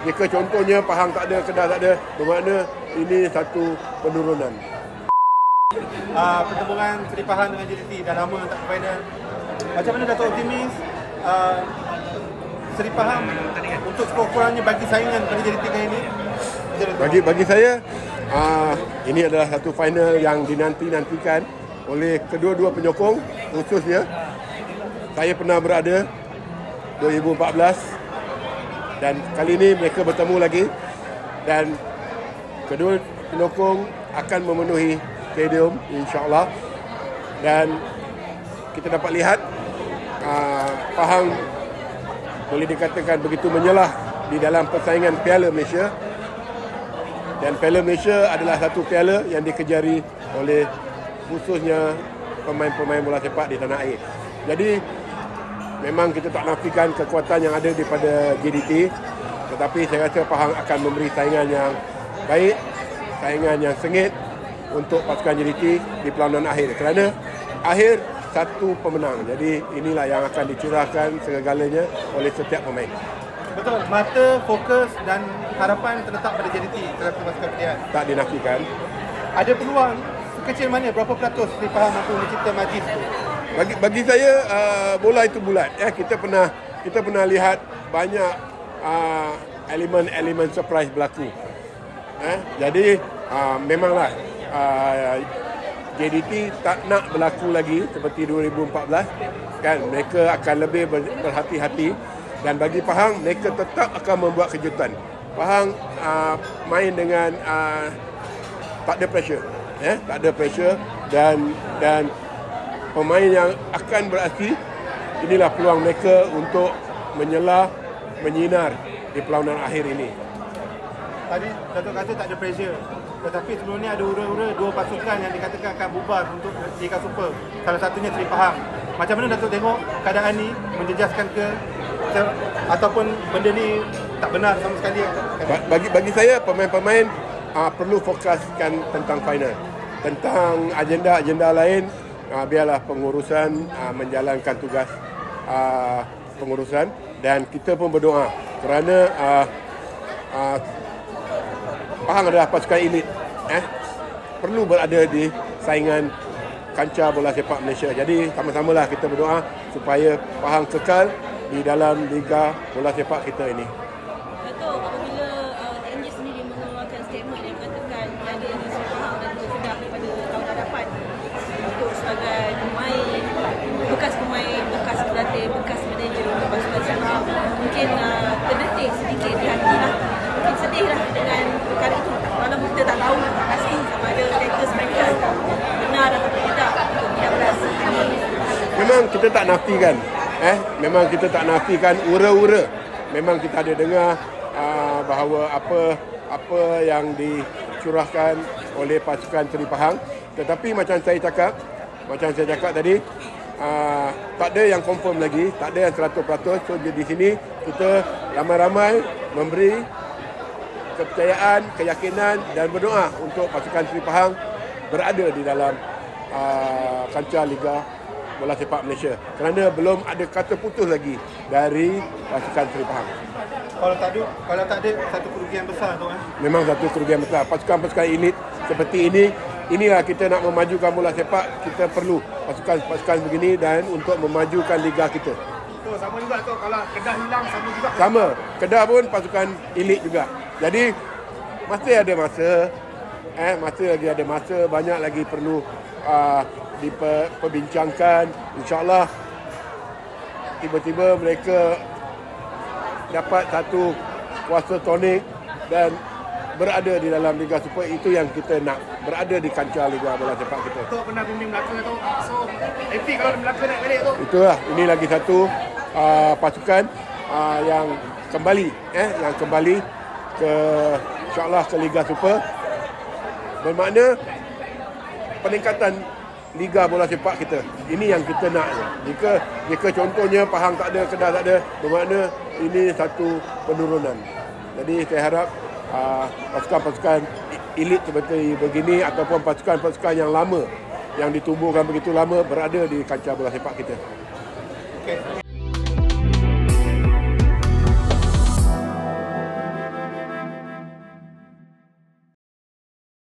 jika contohnya Pahang tak ada, Kedah tak ada, bermakna ini satu penurunan. uh, pertemuan Seri Pahang dengan JDT dah lama tak ke final. Macam mana Dato' optimis uh, Seri Pahang untuk sekurang-kurangnya bagi saingan pada JDT kali ini? Bagi bagi saya uh, ini adalah satu final yang dinanti-nantikan oleh kedua-dua penyokong khususnya saya pernah berada 2014 dan kali ini mereka bertemu lagi. Dan kedua penyokong akan memenuhi stadium insyaallah. Dan kita dapat lihat uh, Pahang boleh dikatakan begitu menyelah di dalam persaingan Piala Malaysia. Dan Piala Malaysia adalah satu piala yang dikejari oleh khususnya pemain-pemain bola sepak di tanah air. Jadi memang kita tak nafikan kekuatan yang ada daripada JDT tetapi saya rasa Pahang akan memberi saingan yang baik, saingan yang sengit untuk pasukan JDT di perlawanan akhir kerana akhir satu pemenang. Jadi inilah yang akan dicurahkan segalanya oleh setiap pemain. Betul, mata, fokus dan harapan terletak pada JDT terhadap pasukan pilihan. Tak dinafikan. Ada peluang sekecil mana, berapa peratus Seri Pahang mampu mencipta majlis tu? Bagi bagi saya uh, bola itu bulat. Ya kita pernah kita pernah lihat banyak uh, elemen-elemen surprise berlaku. Eh, jadi uh, memanglah uh, JDT tak nak berlaku lagi seperti 2014 kan mereka akan lebih ber- berhati-hati dan bagi Pahang mereka tetap akan membuat kejutan. Pahang uh, main dengan uh, tak ada pressure ya tak ada pressure dan dan pemain yang akan beraksi inilah peluang mereka untuk menyelah menyinar di perlawanan akhir ini Tadi Datuk kata tak ada pressure. Tetapi sebelum ni ada ura-ura dua pasukan yang dikatakan akan bubar untuk Liga Super. Salah satunya Seri Pahang. Macam mana Datuk tengok keadaan ni menjejaskan ke ataupun benda ni tak benar sama sekali? Ba- bagi bagi saya pemain-pemain uh, perlu fokuskan tentang final tentang agenda-agenda lain uh, biarlah pengurusan uh, menjalankan tugas uh, pengurusan dan kita pun berdoa kerana uh, uh, Pahang adalah pasukan elit eh perlu berada di saingan kancah bola sepak Malaysia. Jadi sama-samalah kita berdoa supaya Pahang kekal di dalam liga bola sepak kita ini. Dato' apabila uh, TNJ sendiri mengeluarkan statement yang mengatakan tiada isu faham dan juga sudah daripada tahun hadapan untuk sebagai pemain bekas pemain, bekas pelatih, bekas manager untuk pasukan Sabah mungkin uh, terdetik sedikit di hati lah mungkin sedih lah dengan perkara itu walaupun kita tak tahu tak pasti sama ada status mereka benar atau tidak untuk tidak berhasil Memang kita tak nafikan eh memang kita tak nafikan ura-ura. Memang kita ada dengar uh, bahawa apa apa yang dicurahkan oleh pasukan Seri Pahang tetapi macam saya cakap macam saya cakap tadi uh, tak ada yang confirm lagi, tak ada yang 100%. So di sini kita ramai-ramai memberi kepercayaan, keyakinan dan berdoa untuk pasukan Seri Pahang berada di dalam uh, kancah Liga Bola Sepak Malaysia. Kerana belum ada kata putus lagi dari pasukan Seri Pahang. Kalau tak ada, kalau tak ada satu kerugian besar tu kan. Memang satu kerugian besar. Pasukan-pasukan elit seperti ini, inilah kita nak memajukan bola sepak, kita perlu pasukan-pasukan begini dan untuk memajukan liga kita. Tu sama juga tu kalau Kedah hilang sama juga. Sama, Kedah pun pasukan elit juga. Jadi masih ada masa, eh masih lagi ada masa, banyak lagi perlu uh, diperbincangkan. InsyaAllah tiba-tiba mereka dapat satu kuasa tonik dan berada di dalam Liga Super itu yang kita nak berada di kancah Liga Bola Sepak kita. Tu pernah bimbing Melaka tu. So, happy kalau Melaka naik balik tu. Itulah ini lagi satu uh, pasukan uh, yang kembali eh yang kembali ke insyaallah ke Liga Super bermakna peningkatan Liga Bola Sepak kita. Ini yang kita nak. Jika jika contohnya Pahang tak ada, Kedah tak ada, bermakna ini satu penurunan. Jadi saya harap uh, pasukan-pasukan elit seperti begini ataupun pasukan-pasukan yang lama yang ditubuhkan begitu lama berada di kancah bola sepak kita. Okay.